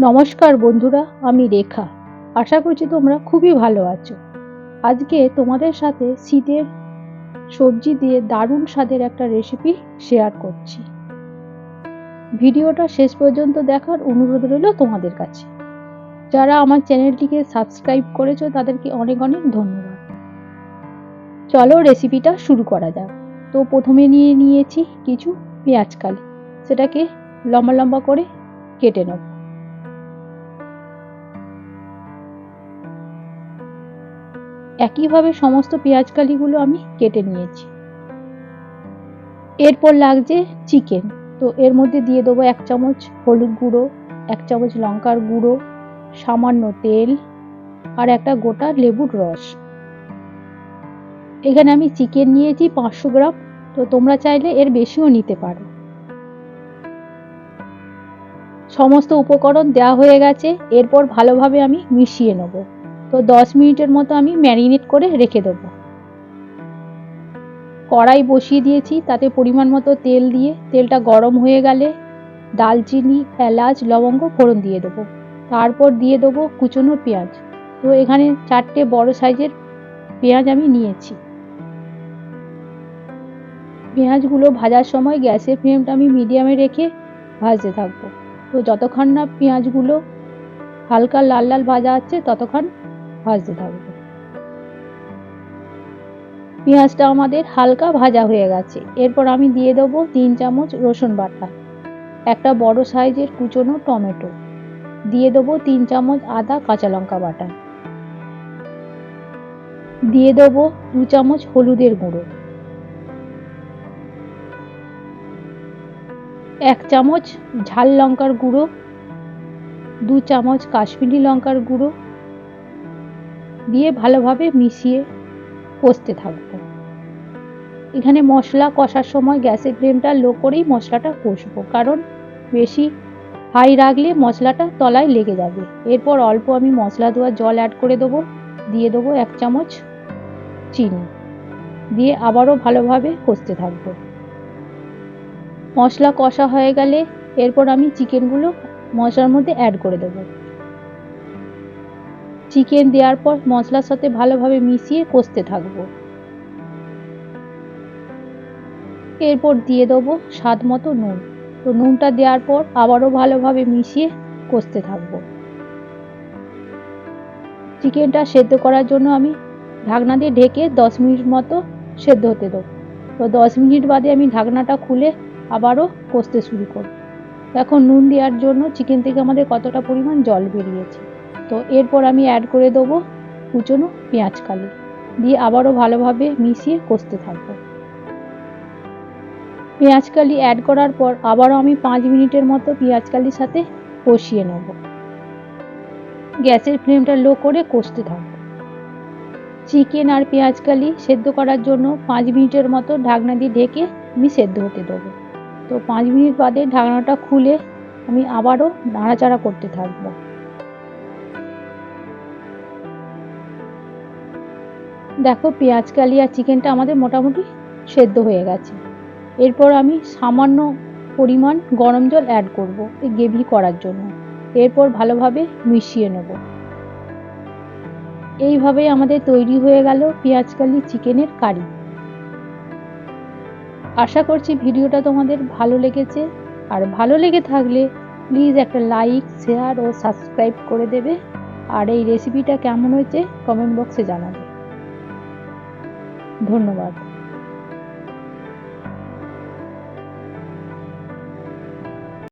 নমস্কার বন্ধুরা, আমি রেখা। আশা করছি তোমরা খুবই ভালো আছো। আজকে তোমাদের সাথে শীতের সবজি দিয়ে দারুণ স্বাদের একটা রেসিপি শেয়ার করছি। ভিডিওটা শেষ পর্যন্ত দেখার অনুরোধ রইল তোমাদের কাছে। যারা আমার চ্যানেলটিকে সাবস্ক্রাইব করেছ, তাদেরকে অনেক অনেক ধন্যবাদ। চলো রেসিপিটা শুরু করা যাক। তো প্রথমে নিয়ে নিয়েছি কিছু পেঁয়াজ কালি। সেটাকে লম্বা লম্বা করে কেটে নেব। একইভাবে সমস্ত পেঁয়াজ কালিগুলো আমি কেটে নিয়েছি। এরপর লাগছে চিকেন। তো এর মধ্যে দিয়ে দেবো এক চামচ হলুদ গুঁড়ো, এক চামচ লঙ্কার গুঁড়ো, সামান্য তেল আর একটা গোটা লেবুর রস। এখানে আমি চিকেন নিয়েছি পাঁচশো গ্রাম, তো তোমরা চাইলে এর বেশিও নিতে পারো। সমস্ত উপকরণ দেওয়া হয়ে গেছে, এরপর ভালোভাবে আমি মিশিয়ে নেব। তো দশ মিনিটের মতো আমি ম্যারিনেট করে রেখে দেবো। কড়াই বসিয়ে দিয়েছি, তাতে পরিমাণ মতো তেল দিয়ে, তেলটা গরম হয়ে গেলে দালচিনি এলাচ, লবঙ্গ ফোড়ন দিয়ে দেবো। তারপর দিয়ে দেবো কুচনো পেঁয়াজ। তো এখানে চারটে বড় সাইজের পেঁয়াজ আমি নিয়েছি। পেঁয়াজগুলো ভাজার সময় গ্যাসের ফ্লেমটা আমি মিডিয়ামে রেখে ভাজতে থাকব। তো যতক্ষণ না পেঁয়াজগুলো হালকা লাল লাল ভাজা আছে, ততক্ষণ ভাজতে থাকব। পেঁয়াজটা আমাদের হালকা ভাজা হয়ে গেছে। এরপর আমি দিয়ে দেবো তিন চামচ রসুন বাটা, একটা বড় সাইজের কুচনো টমেটো। দিয়ে দেবো তিন চামচ আদা কাঁচা লঙ্কা বাটা। দিয়ে দেবো দু চামচ হলুদের গুঁড়ো। এক চামচ ঝাল লঙ্কার গুঁড়ো, দু চামচ কাশ্মীরি লঙ্কার গুঁড়ো দিয়ে ভালোভাবে মিশিয়ে কষতে থাকব। এখানে মশলা কষার সময় গ্যাসের ফ্লেমটা লো করেই মশলাটা কষবো, কারণ বেশি হাই রাখলে মশলাটা তলায় লেগে যাবে। এরপর অল্প আমি মশলা দেওয়ার জল অ্যাড করে দেবো, দিয়ে দেবো এক চামচ চিনি, দিয়ে আবারও ভালোভাবে কষতে থাকব। মশলা কষা হয়ে গেলে এরপর আমি চিকেনগুলো মশলার মধ্যে অ্যাড করে দেবো। চিকেন দেওয়ার পর মশলার সাথে ভালোভাবে মিশিয়ে কষতে থাকব। এরপর দিয়ে দেবো স্বাদ মতো নুন। তো নুনটা দেওয়ার পর আবারও ভালোভাবে মিশিয়ে কষতে থাকব। চিকেনটা সেদ্ধ করার জন্য আমি ঢাকনা দিয়ে ঢেকে দশ মিনিট মতো সেদ্ধ হতে দেবো। তো দশ মিনিট বাদে আমি ঢাকনাটা খুলে আবারও কষতে শুরু করব। এখন নুন দেওয়ার জন্য চিকেন থেকে আমাদের কতটা পরিমাণ জল বেরিয়েছে? তো এরপর আমি অ্যাড করে দেবো কুচনো পেঁয়াজ কালি। দিয়ে আবারও ভালোভাবে মিশিয়ে কষতে থাকব। পেঁয়াজ কালি অ্যাড করার পর আবারও আমি পাঁচ মিনিটের মতো পেঁয়াজ কালির সাথে কষিয়ে নেব। গ্যাসের ফ্লেমটা লো করে কষতে থাকব। চিকেন আর পেঁয়াজ কালি সেদ্ধ করার জন্য পাঁচ মিনিটের মতো ঢাকনা দিয়ে ঢেকে আমি সেদ্ধ হতে দেবো। তো পাঁচ মিনিট বাদে ঢাকনাটা খুলে আমি আবারও নাড়াচাড়া করতে থাকব। দেখো, পেঁয়াজ, কালি আর চিকেনটা আমাদের মোটামুটি সেদ্ধ হয়ে গেছে। এরপর আমি সামান্য পরিমাণ গরম জল অ্যাড করব এই গ্রেভি করার জন্য। এরপর ভালোভাবে মিশিয়ে নেব। এইভাবেই আমাদের তৈরি হয়ে গেল পেঁয়াজ, কালি, চিকেনের কারি। আশা করছি ভিডিওটা তোমাদের ভালো লেগেছে। আর ভালো লেগে থাকলে প্লিজ একটা লাইক শেয়ার ও সাবস্ক্রাইব করে দেবে। আর এই রেসিপিটা কেমন হয়েছে কমেন্ট বক্সে জানাবে। ধন্যবাদ।